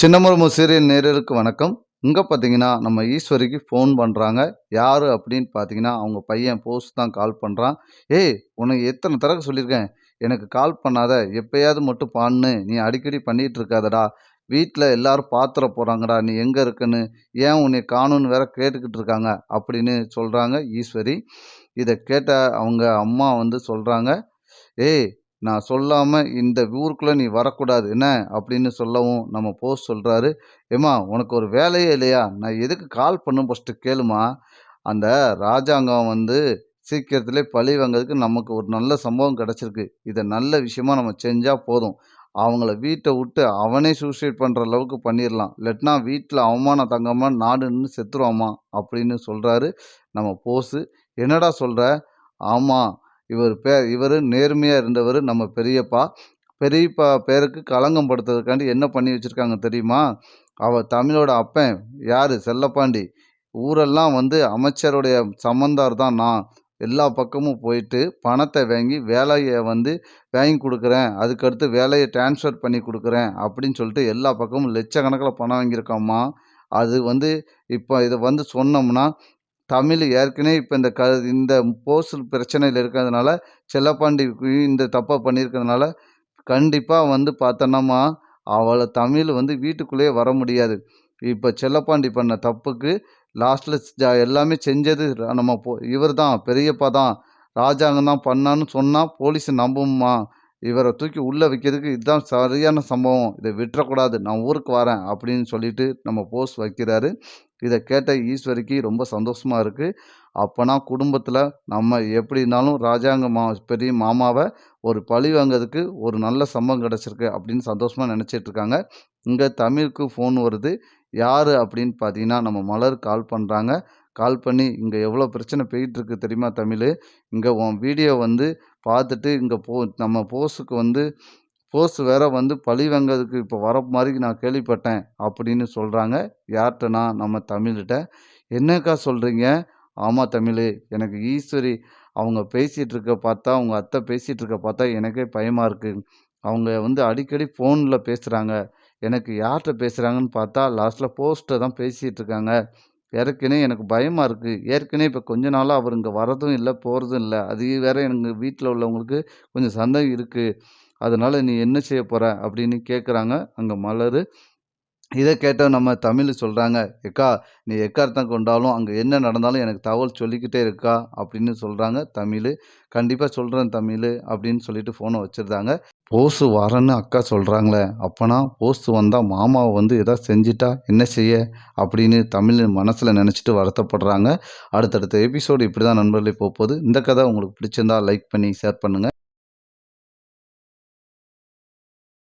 சின்னமுருமு serial நேரருக்கு வணக்கம். இங்கே பார்த்தீங்கன்னா நம்ம ஈஸ்வரிக்கு ஃபோன் பண்ணுறாங்க யார் அப்படின்னு பார்த்தீங்கன்னா அவங்க பையன் போஸ்ட் தான் கால் பண்ணுறான் ஏய் உனக்கு எத்தனை தடவை சொல்லியிருக்கேன்? எனக்கு கால் பண்ணாத. எப்பயாவது மட்டும் பான்னு. நீ அடிக்கடி பண்ணிகிட்டு இருக்காதடா. வீட்டில் எல்லாரும் பாத்திர போகிறாங்கடா நீ எங்கே இருக்குன்னு? ஏன் உன்னை காணும்னு வேற கேட்டுக்கிட்டு இருக்காங்க அப்படின்னு சொல்கிறாங்க ஈஸ்வரி. இதை கேட்ட அவங்க அம்மா வந்து சொல்கிறாங்க ஏய் நான் சொல்லாமல் இந்த ஊருக்குள்ளே நீ வரக்கூடாது என்ன? அப்படின்னு சொல்லவும் நம்ம போஸ் சொல்கிறாரு ஏம்மா உனக்கு ஒரு வேலையே இல்லையா? நான் எதுக்கு கால் பண்ணும் ஃபஸ்ட்டு கேளுமா? அந்த ராஜாங்கம் வந்து சீக்கிரத்திலே பழி வாங்கிறதுக்கு நமக்கு ஒரு நல்ல சம்பவம் கிடச்சிருக்கு. இதை நல்ல விஷயமா நம்ம செஞ்சால் போதும். அவங்கள வீட்டை விட்டு அவனே சூசைட் பண்ணுற அளவுக்கு பண்ணிடலாம் இல்லாட்டினா வீட்டில் அவமானம் தங்காமல் நாடு நின்று செத்துருவாமா? அப்படின்னு சொல்கிறாரு நம்ம போஸு. என்னடா சொல்கிற ஆமாம் இவர் பேர் இவர் நேர்மையாக இருந்தவர் நம்ம பெரியப்பா. பெரியப்பா பேருக்கு களங்கம் படுத்துறதுக்காண்டி என்ன பண்ணி வச்சுருக்காங்க தெரியுமா? அவர் தமிழோட அப்பன். யார்? செல்லப்பாண்டி. ஊரெல்லாம் வந்து அமைச்சருடைய சம்மந்தார் தான் நான். எல்லா பக்கமும் போயிட்டு பணத்தை வாங்கி வேலையை வந்து வாங்கி கொடுக்குறேன். அதுக்கடுத்து வேலையை டிரான்ஸ்ஃபர் பண்ணி கொடுக்குறேன் அப்படின்னு சொல்லிட்டு எல்லா பக்கமும் லட்சக்கணக்கில் பணம் வாங்கியிருக்காம்மா. அது வந்து இப்போ இதை வந்து சொன்னோம்னா தமிழ் ஏற்கனவே இப்போ இந்த க இந்த போஸ்டல் பிரச்சனையில் இருக்கிறதுனால செல்லப்பாண்டி இந்த தப்பை பண்ணியிருக்கிறதுனால கண்டிப்பாக வந்து பார்த்தோன்னம்மா அவளை தமிழ் வந்து வீட்டுக்குள்ளேயே வர முடியாது. இப்போ செல்லப்பாண்டி பண்ண தப்புக்கு லாஸ்ட்டில் ஜா எல்லாமே செஞ்சது நம்ம போ இவர் தான் பெரியப்பா தான் ராஜாங்கம் தான் பண்ணான்னு சொன்னால் போலீஸ் நம்பும்மா. இவரை தூக்கி உள்ளே வைக்கிறதுக்கு இதுதான் சரியான சம்பவம். இதை விட்டுறக்கூடாது. நான் ஊருக்கு வரேன் அப்படின்னு சொல்லிட்டு நம்ம போஸ் வைக்கிறாரு. இதை கேட்ட ஈஸ்வரிக்கு ரொம்ப சந்தோஷமாக இருக்குது அப்போனா குடும்பத்தில் நம்ம எப்படி இருந்தாலும் ராஜாங்க மா பெரிய மாமாவை ஒரு பழி வாங்கிறதுக்கு ஒரு நல்ல சம்பவம் கிடச்சிருக்கு அப்படின்னு சந்தோஷமாக நினச்சிட்டு இருக்காங்க. இங்கே தமிழுக்கு ஃபோன் வருது. யார் அப்படின்னு பார்த்தீங்கன்னா நம்ம மலர் கால் பண்ணுறாங்க கால் பண்ணி இங்கே எவ்வளோ பிரச்சனை போயிட்டுருக்கு தெரியுமா தமிழ்? இங்கே உன் வீடியோ வந்து பார்த்துட்டு இங்கே போ நம்ம போஸுக்கு வந்து போஸ் வேற வந்து பழி வாங்கிறதுக்கு இப்போ வர மாதிரி நான் கேள்விப்பட்டேன் அப்படின்னு சொல்கிறாங்க யார்கிட்டனா நம்ம தமிழ்கிட்ட? என்னக்கா சொல்கிறீங்க ஆமாம் தமிழ் எனக்கு ஈஸ்வரி அவங்க பேசிகிட்டு இருக்க பார்த்தா அவங்க அத்தை பேசிகிட்டு இருக்க பார்த்தா எனக்கே பயமாக இருக்குது அவங்க வந்து அடிக்கடி ஃபோனில் பேசுகிறாங்க எனக்கு யார்கிட்ட பேசுகிறாங்கன்னு பார்த்தா லாஸ்ட்டில் போஸ்ட்டை தான் பேசிகிட்டு இருக்காங்க. ஏற்கனவே எனக்கு பயமாக இருக்குது ஏற்கனவே இப்போ கொஞ்ச நாளாக அவர் இங்கே வரதும் இல்லை போகிறதும் இல்லை. அது வேற எனக்கு வீட்டில் உள்ளவங்களுக்கு கொஞ்சம் சந்தேகம் இருக்குது அதனால் நீ என்ன செய்ய போகிற அப்படின்னு கேட்குறாங்க அங்கே மலர் இதை கேட்ட நம்ம தமிழ் சொல்கிறாங்க எக்கா நீ எக்கார்த்தம் கொண்டாலும் அங்கே என்ன நடந்தாலும் எனக்கு தகவல் சொல்லிக்கிட்டே இருக்கா? அப்படின்னு சொல்கிறாங்க தமிழ். கண்டிப்பாக சொல்கிறேன் தமிழ் அப்படின்னு சொல்லிட்டு ஃபோனை வச்சுருந்தாங்க. போஸ்ட் வரேன்னு அக்கா சொல்கிறாங்களே அப்போனா போஸ்ட் வந்தால் மாமாவை வந்து எதாவது செஞ்சிட்டா என்ன செய்ய? அப்படின்னு தமிழ் மனசில் நினச்சிட்டு வருத்தப்படுறாங்க. அடுத்தடுத்த எபிசோடு இப்படி தான் நண்பர்களே போகுது. இந்த கதை உங்களுக்கு பிடிச்சிருந்தா லைக் பண்ணி ஷேர் பண்ணுங்கள்